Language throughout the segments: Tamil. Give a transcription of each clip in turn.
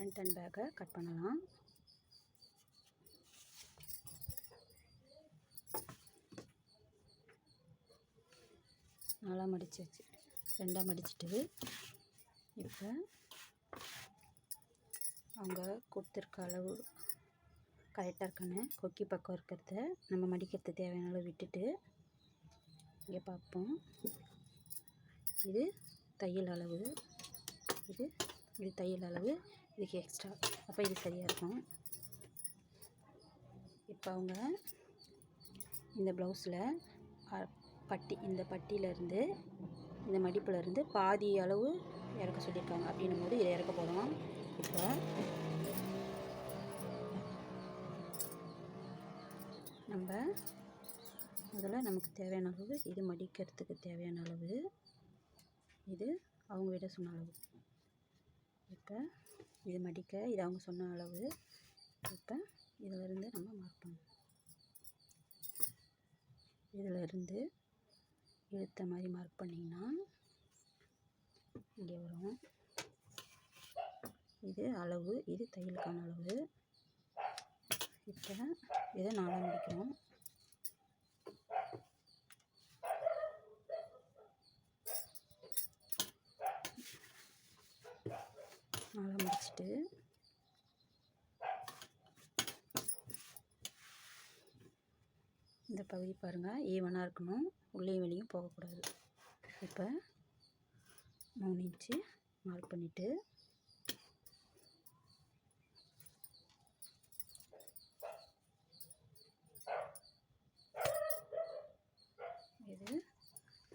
ஃப்ரண்ட் அண்ட் பேக்கை கட் பண்ணலாம். நாலாக மடிச்சாச்சு. ரெண்டாக மடிச்சுட்டு இப்போ அவங்க கொடுத்துருக்க அளவு கரெக்டாக இருக்கான்னு கொக்கி பக்கம் இருக்கிறத நம்ம மடிக்கிறது தேவையான அளவு விட்டுட்டு இங்கே பார்ப்போம். இது தையல் அளவு. இது இது தையல் அளவு. இதுக்கு எக்ஸ்ட்ரா அப்போ இது சரியாக இருக்கும். இப்போ அவங்க இந்த ப்ளவுஸில் பட்டி இந்த பட்டியிலேருந்து இந்த மடிப்புலேருந்து பாதி அளவு இறக்க சொல்லியிருக்காங்க. அப்படின்னும் போது இதை இறக்க போகிறோம் இப்போ நம்ம முதல்ல நமக்கு தேவையான அளவு இது மடிக்கிறதுக்கு தேவையான அளவு இது அவங்க விட சொன்ன அளவு. இப்போ இது மடிக்க இது அவங்க சொன்ன அளவு. இப்போ இதிலிருந்து நம்ம மார்க் பண்ணணும். இதிலிருந்து இழுத்த மாதிரி மார்க் பண்ணிங்கன்னா இங்கே வரும். இது அளவு இது தையலுக்கான அளவு. இப்போ இதை நாலாக முடிக்கிறோம் நாலாக முடிச்சுட்டு இந்த பகுதி பாருங்கள் ஈவனாக இருக்கணும். உள்ளேயும் வெளியும் போகக்கூடாது. இப்போ மூணு இன்ச்சு மார்க் பண்ணிவிட்டு இது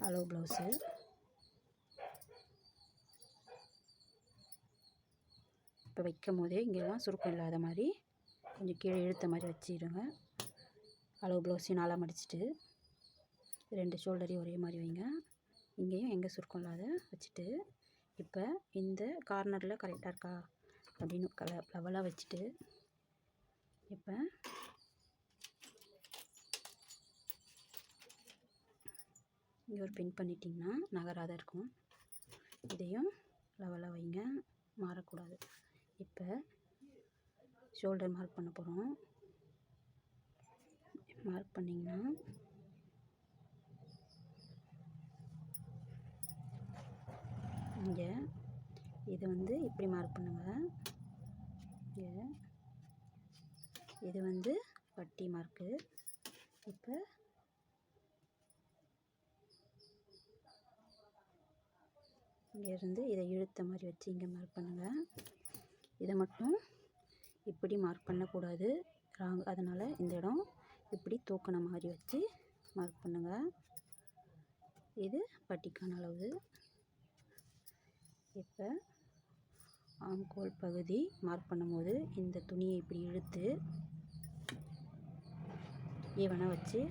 அளவு ப்ளவுஸு இப்போ வைக்கும் போதே இங்கெல்லாம் சுருக்கம் இல்லாத மாதிரி கொஞ்சம் கீழே இழுத்த மாதிரி வச்சிடுங்க அளவு ப்ளவுஸையும் நாளாக மடிச்சிட்டு ரெண்டு ஷோல்டரையும் ஒரே மாதிரி வைங்க. இங்கேயும் எங்கே சுருக்கம் இல்லாத வச்சுட்டு இப்போ இந்த கார்னரில் கரெக்டாக இருக்கா அப்படின்னு கல லெவலாக வச்சுட்டு இப்போ இங்கே ஒரு பின் பண்ணிட்டிங்கன்னா நகராத இருக்கும். இதையும் லெவலாக வைங்க. மாறக்கூடாது. இப்போ ஷோல்டர் மார்க் பண்ண போகிறோம் மார்க் பண்ணிங்கன்னா. இங்கே. இது வந்து இப்படி மார்க் பண்ணுங்கள் இங்கே. இது வந்து பட்டி மார்க்கு இப்போ இங்கேருந்து இதை இழுத்த மாதிரி வச்சு இங்கே மார்க் பண்ணுங்கள் இதை மட்டும் இப்படி மார்க் பண்ணக்கூடாது. ராங் அதனால் இந்த இடம் இப்படி தூக்கின மாதிரி வச்சு மார்க் பண்ணுங்கள் இது பட்டிக்கான அளவு. இப்போ ஆம்கோல் பகுதி மார்க் பண்ணும்போது இந்த துணியை இப்படி இழுத்து ஈவனாக வச்சு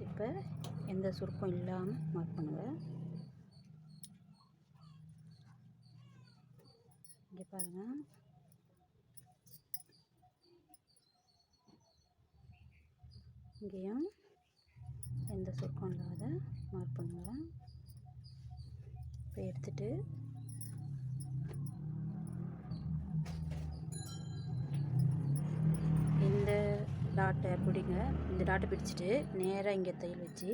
இப்போ எந்த சுருக்கம் இல்லாமல் மார்க் பண்ணுங்கள் இங்கே பாருங்கள் இங்கேயும் எந்த சுருக்கம் இல்லாத மார்க் பண்ணுங்கள் இப்போ எடுத்துட்டு இந்த டாட்டை பிடிங்க. இந்த டாட்டை பிடிச்சிட்டு நேராக இங்கே தையல் வச்சு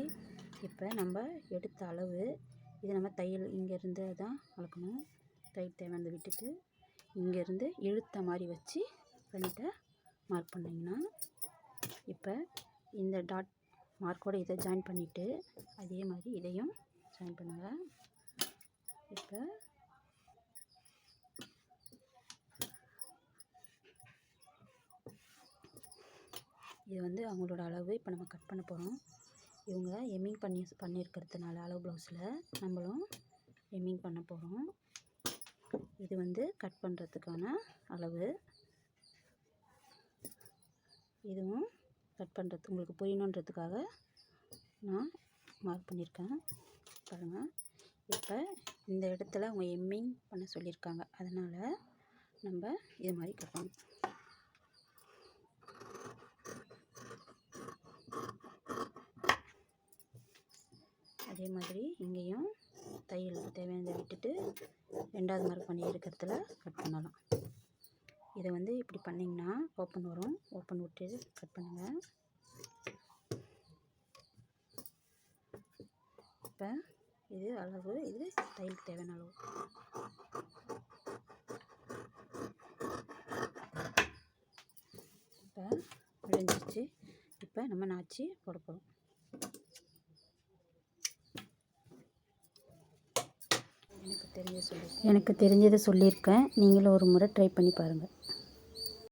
இப்போ நம்ம எடுத்த அளவு இது நம்ம தையல் இங்கேருந்து தான் வளர்க்கணும். தையல் தேவையானது விட்டுட்டு இங்கேருந்து இழுத்த மாதிரி வச்சு ஃப்ரண்ட்டை மார்க் பண்ணிங்கன்னா இப்போ இந்த டாட் மார்க்கோட இதை ஜாயின் பண்ணிவிட்டு அதே மாதிரி இதையும் ஜாயின் பண்ணுங்கள் இப்போ இது வந்து அவங்களோட அளவு இப்போ நம்ம கட் பண்ண போகிறோம் இவங்க எம்மிங் பண்ணி பண்ணியிருக்கிறதுனால அளவு ப்ளவுஸில் நம்மளும் எம்மிங் பண்ண போகிறோம் இது வந்து கட் பண்ணுறதுக்கான அளவு. இதுவும் கட் பண்ணுறது உங்களுக்கு புரியணுன்றதுக்காக நான் மார்க் பண்ணியிருக்கேன். பாருங்கள் இப்போ இந்த இடத்துல அவங்க எம்மிங் பண்ண சொல்லியிருக்காங்க. அதனால் நம்ம இது மாதிரி கட்டணும் அதே மாதிரி இங்கேயும் தையலுக்கு தேவையானதை விட்டுட்டு ரெண்டாவது மார்க் பண்ணி இருக்கிறதுல கட் பண்ணலாம். இதை வந்து இப்படி பண்ணிங்கன்னா ஓப்பன் வரும். ஓப்பன் விட்டு கட் பண்ணுங்கள் இப்போ இது அளவு இது தையல் தேவையான அளவு. இப்போ விளைஞ்சிருச்சு. இப்போ நம்ம நாச்சி போட போகிறோம் எனக்கு தெரிஞ்ச சொல்லி எனக்கு தெரிஞ்சதை சொல்லியிருக்கேன். நீங்களும் ஒரு முறை ட்ரை பண்ணி பாருங்கள்